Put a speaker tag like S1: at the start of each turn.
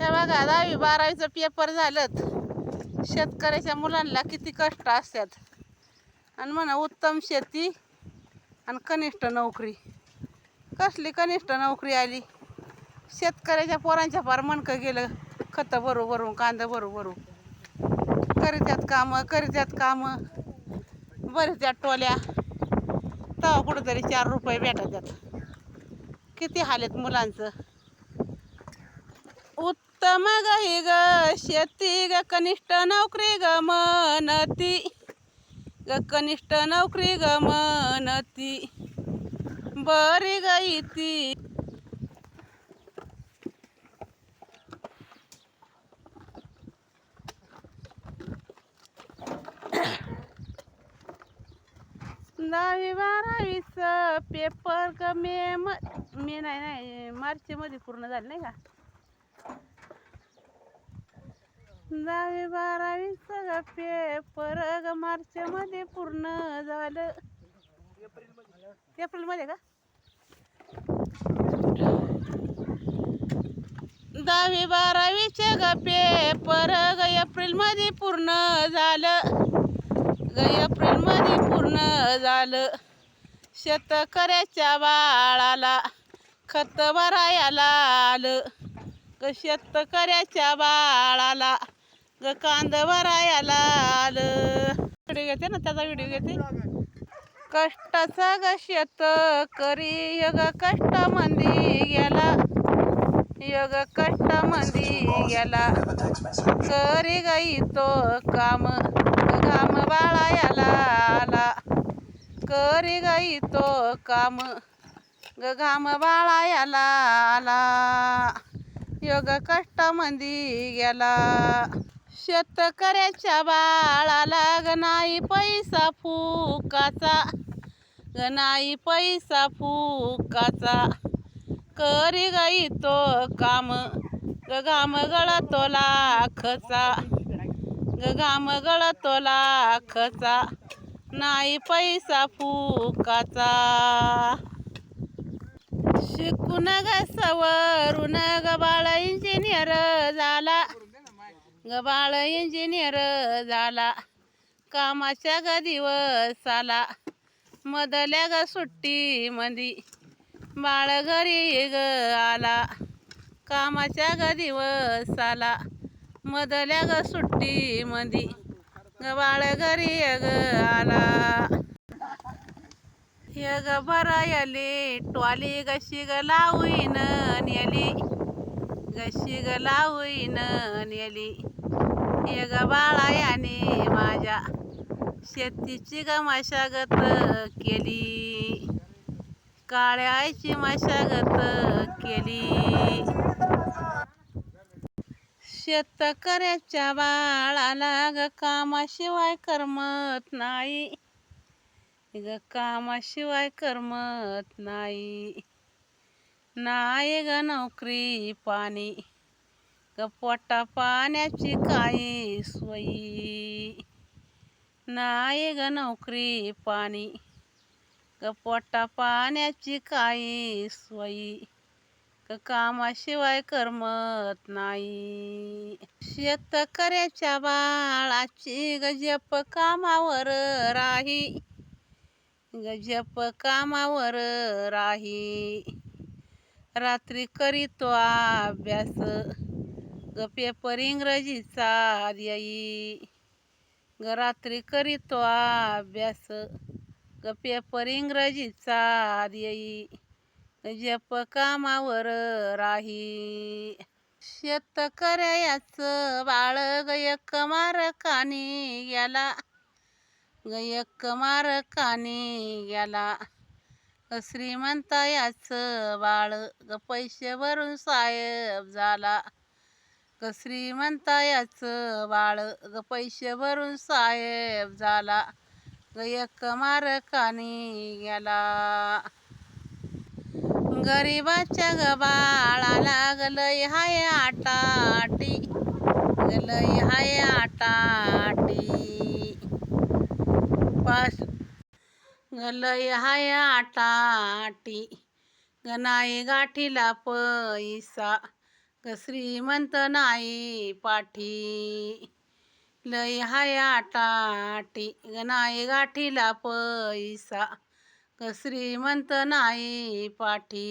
S1: हे बघा दहावी बारावीचं पेपर झालं शेतकऱ्याच्या मुलांना किती कष्ट असतात. आणि म्हणा उत्तम शेती आणि कनिष्ठ नोकरी. कसली कनिष्ठ नोकरी आली? शेतकऱ्याच्या पोरांच्या फार मणकं गेलं खतं भरू भरू कांदा भरू भरू. करीत्यात कामं करीत्यात कामं. बरीच टोल्या. तेव्हा कुठंतरी चार रुपये भेटतात किती हालेत मुलांचं? उत्तम मग ही ग शेती ग कनिष्ठ नोकरी ग मनती. ग कनिष्ठ नोकरी ग मनती. बरी ग इती. दहावी बारावीचं पेपर ग मे म मे नाही नाही मार्चमध्ये पूर्ण झालं नाही का? दहावी बारावीचं सगळं पेपर ग मार्च मध्ये पूर्ण झालं. एप्रिलमध्ये का? दहावी बारावीचे ग पेपर ग एप्रिलमध्ये पूर्ण झालं. ग एप्रिलमध्ये पूर्ण झालं. शेतकऱ्याच्या बाळाला खत भरायला आलं. ग शेतकऱ्याच्या बाळाला ग कांद भरायला आलं. व्हिडिओ घेते ना त्याचा व्हिडिओ घेते. कष्टाचा ग शेतकरी ग कष्टामंदी गेला. योग कष्टामंदी गेला. करी गई तो काम घाम बाळायला आला. करी गई तो काम ग घाम बाळायला आला. योग कष्टामंदी गेला. शेतकऱ्याच्या बाळाला ग नाही पैसा फुकाचा ग नाही पैसा फुकाचा. करी गई तो काम ग गळतो लाखचा ग गळतो लाखचा. नाही पैसा फुकाचा. शिकून ग सवरून ग बाळ इंजिनियर झाला. ग इंजिनियर झाला. कामाच्या ग दिवस आला मधल्या ग सुट्टी मधी बाळ घरी ग आला. कामाच्या ग दिवस आला मधल्या ग सुट्टी मधी ग बाळ घरी ग आला. य ग भरायले टोली गशी ग लावईन नेली? गशी ग लावईन नेली? ये ग बाळा आणि माझ्या शेतीची ग मशागत केली काळ्याची मशागत केली. शेतकऱ्याच्या बाळाला ग कामाशिवाय करमत नाही. ग कामाशिवाय करमत नाही. नाही ग नोकरी पाणी. पोटा पाण्याची काही सोयी. नाही ग नोकरी पाणी. ग पोटा पाण्याची काही सोयी. ग कामाशिवाय करमत नाही. शेतकऱ्याच्या बाळाची गजप कामावर राही. ग कामावर राही. रात्री करीतो अभ्यास. ग पेपर इंग्रजीचा येई. ग रात्री करीतो अभ्यास. ग पेपर इंग्रजीचा येई. ग जप कामावर राही. शेतकऱ्याचं बाळ गयक एक मारकानी गेला ग एक मारकानी गेला श्रीमंतायाचं बाळ ग पैसे भरून साहेब झाला. श्रीमंता श्रीमंतायाचं बाळ ग पैसे भरून साहेब झाला ग एक मारकानी गेला. गरीबाच्या ग बाळाला ग लय हाय आटाटी ग लय हाय आटाटी. पास ग लय हाय आटाटी ग नाही गाठीला पैसा. ग श्रीमंत नाही पाठी. लय हाया टाटी ग नाही गाठीला पैसा. ग श्रीमंत नाही पाठी.